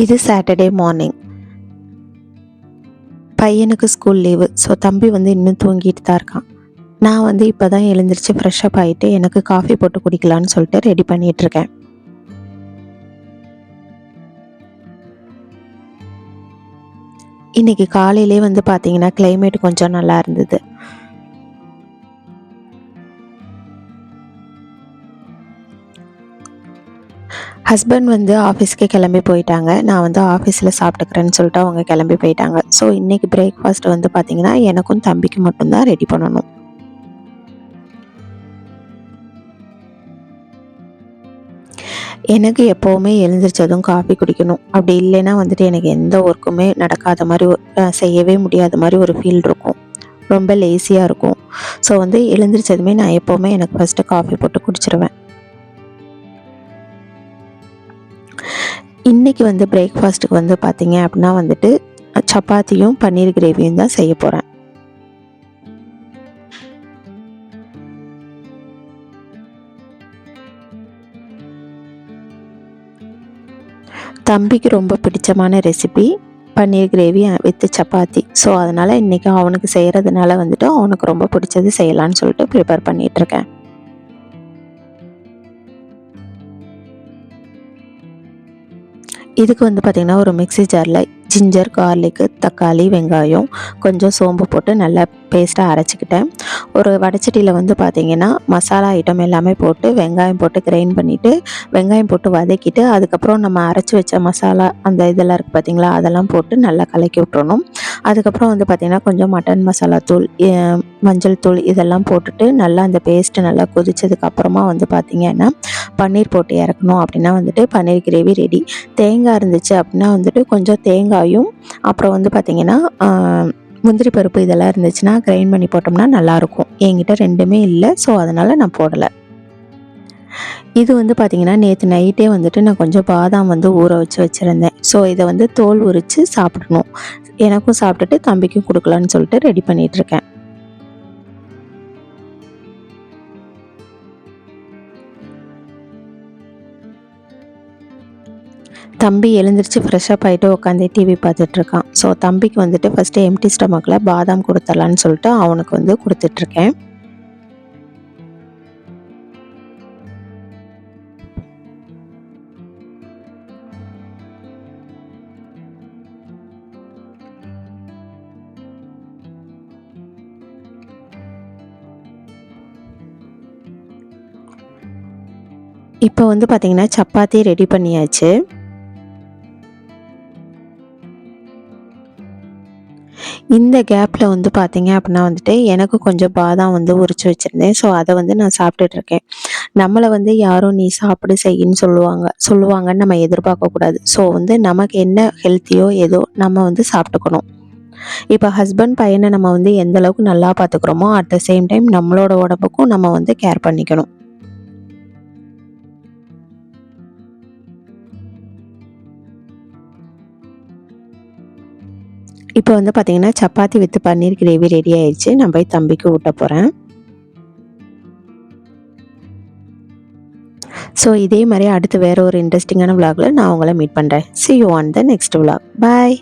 இது Saturday morning பையனுக்கு school leave so தம்பி வந்து இன்னும் தூங்கிட்டு தான் இருக்கான். நான் வந்து இப்போ தான் எழுந்திரிச்சு ஃப்ரெஷ்அப் ஆகிட்டு எனக்கு காஃபி போட்டு குடிக்கலான்னு சொல்லிட்டு ரெடி பண்ணிட்டு இருக்கேன். இன்னைக்கு காலையிலே வந்து பார்த்தீங்கன்னா கிளைமேட் கொஞ்சம் நல்லா இருந்தது. ஹஸ்பண்ட் வந்து ஆஃபீஸ்க்கு கிளம்பி போயிட்டாங்க. நான் வந்து ஆஃபீஸில் சாப்பிட்டுக்கிறேன்னு சொல்லிட்டு அவங்க கிளம்பி போயிட்டாங்க. ஸோ இன்றைக்கி பிரேக்ஃபாஸ்ட் வந்து பார்த்திங்கன்னா எனக்கும் தம்பிக்கு மட்டும்தான் ரெடி பண்ணணும். எனக்கு எப்போவுமே எழுந்திரிச்சதும் காஃபி குடிக்கணும். அப்படி இல்லைன்னா வந்துட்டு எனக்கு எந்த ஒர்க்குமே நடக்காத மாதிரி செய்யவே முடியாத மாதிரி ஒரு ஃபீல் இருக்கும். ரொம்ப லேசியாக இருக்கும். ஸோ வந்து எழுந்திரிச்சதுமே நான் எப்போவுமே எனக்கு ஃபஸ்ட்டு காஃபி போட்டு குடிச்சிருவேன். இன்றைக்கி வந்து பிரேக்ஃபாஸ்ட்டுக்கு வந்து பார்த்தீங்க அப்படின்னா வந்துட்டு சப்பாத்தியும் பன்னீர் கிரேவியும் தான் செய்ய போகிறேன் தம்பிக்கு ரொம்ப பிடிச்சமான recipe paneer gravy with chapati. So அதனால் இன்றைக்கி அவனுக்கு செய்கிறதுனால வந்துட்டு அவனுக்கு ரொம்ப பிடிச்சது செய்யலான்னு சொல்லிட்டு ப்ரிப்பேர் பண்ணிகிட்ருக்கேன் இதுக்கு வந்து பார்த்திங்கன்னா ஒரு மிக்ஸி ஜாரில் ஜிஞ்சர் கார்லிக்கு தக்காளி வெங்காயம் கொஞ்சம் சோம்பு போட்டு நல்லா பேஸ்ட்டாக அரைச்சிக்கிட்டேன். ஒரு வடச்சட்டியில் வந்து பார்த்திங்கன்னா மசாலா ஐட்டம் எல்லாமே போட்டு வெங்காயம் போட்டு கிரைண்ட் பண்ணிவிட்டு வெங்காயம் போட்டு வதக்கிட்டு அதுக்கப்புறம் நம்ம அரைச்சி வச்ச மசாலா அந்த இதெல்லாம் இருக்குது பார்த்திங்களா அதெல்லாம் போட்டு நல்லா கலக்கி விட்டுறணும். அதுக்கப்புறம் வந்து பார்த்திங்கன்னா கொஞ்சம் மட்டன் மசாலா தூள் மஞ்சள் தூள் இதெல்லாம் போட்டுட்டு நல்லா அந்த பேஸ்ட்டு நல்லா கொதிச்சதுக்கு அப்புறமா வந்து பார்த்திங்கன்னா பன்னீர் போட்டு இறக்கணும் அப்படின்னா வந்துட்டு பன்னீர் கிரேவி ரெடி தேங்காய் இருந்துச்சு அப்படின்னா வந்துட்டு கொஞ்சம் தேங்காயும் அப்புறம் வந்து பார்த்திங்கன்னா முந்திரி பருப்பு இதெல்லாம் இருந்துச்சுன்னா கிரைண்ட் பண்ணி போட்டோம்னா நல்லாயிருக்கும். என்கிட்ட ரெண்டுமே இல்லை ஸோ அதனால் நான் போடலை. இது வந்து பார்த்திங்கன்னா நேற்று நைட்டே வந்துட்டு நான் கொஞ்சம் பாதாம் வந்து ஊற வச்சு வச்சுருந்தேன். ஸோ இதை வந்து தோல் உரித்து சாப்பிடணும். எனக்கும் சாப்பிட்டுட்டு தம்பிக்கும் கொடுக்கலான்னு சொல்லிட்டு ரெடி பண்ணிகிட்ருக்கேன் தம்பி எழுந்திரிச்சு ஃப்ரெஷ்அப் ஆகிட்டு உட்காந்து டிவி பார்த்துட்ருக்கான். ஸோ தம்பிக்கு வந்துட்டு ஃபஸ்ட்டு எம்டி ஸ்டமக்கில் பாதாம் கொடுத்துடலான்னு சொல்லிட்டு அவனுக்கு வந்து கொடுத்துட்ருக்கேன். இப்போ வந்து பார்த்திங்கன்னா சப்பாத்தி ரெடி பண்ணியாச்சு. இந்த கேப்பில் வந்து பார்த்தீங்க அப்படின்னா வந்துட்டு எனக்கு கொஞ்சம் பாதாம் வந்து உரிச்சு வச்சுருந்தேன். ஸோ அதை வந்து நான் சாப்பிட்டுட்டு இருக்கேன். நம்மளை வந்து யாரும் நீ சாப்பிடு செய்யின்னு சொல்லுவாங்க. சொல்லுவாங்கன்னு நம்ம எதிர்பார்க்கக்கூடாது ஸோ வந்து நமக்கு என்ன ஹெல்த்தியோ ஏதோ நம்ம வந்து சாப்பிட்டுக்கணும். இப்போ ஹஸ்பண்ட் பையனை நம்ம வந்து எந்த அளவுக்கு நல்லா பார்த்துக்கிறோமோ அட் த சேம் டைம் நம்மளோட உடம்புக்கும் நம்ம வந்து கேர் பண்ணிக்கணும். இப்போ வந்து பார்த்தீங்கன்னா chapati with paneer gravy ready ஆயிடுச்சு நான் போய் தம்பிக்கு ஊட்ட போகிறேன் ஸோ இதே மாதிரி அடுத்து வேற ஒரு இன்ட்ரெஸ்டிங்கான vlogல நான் உங்களை மீட் பண்ணுறேன் see you on the next vlog bye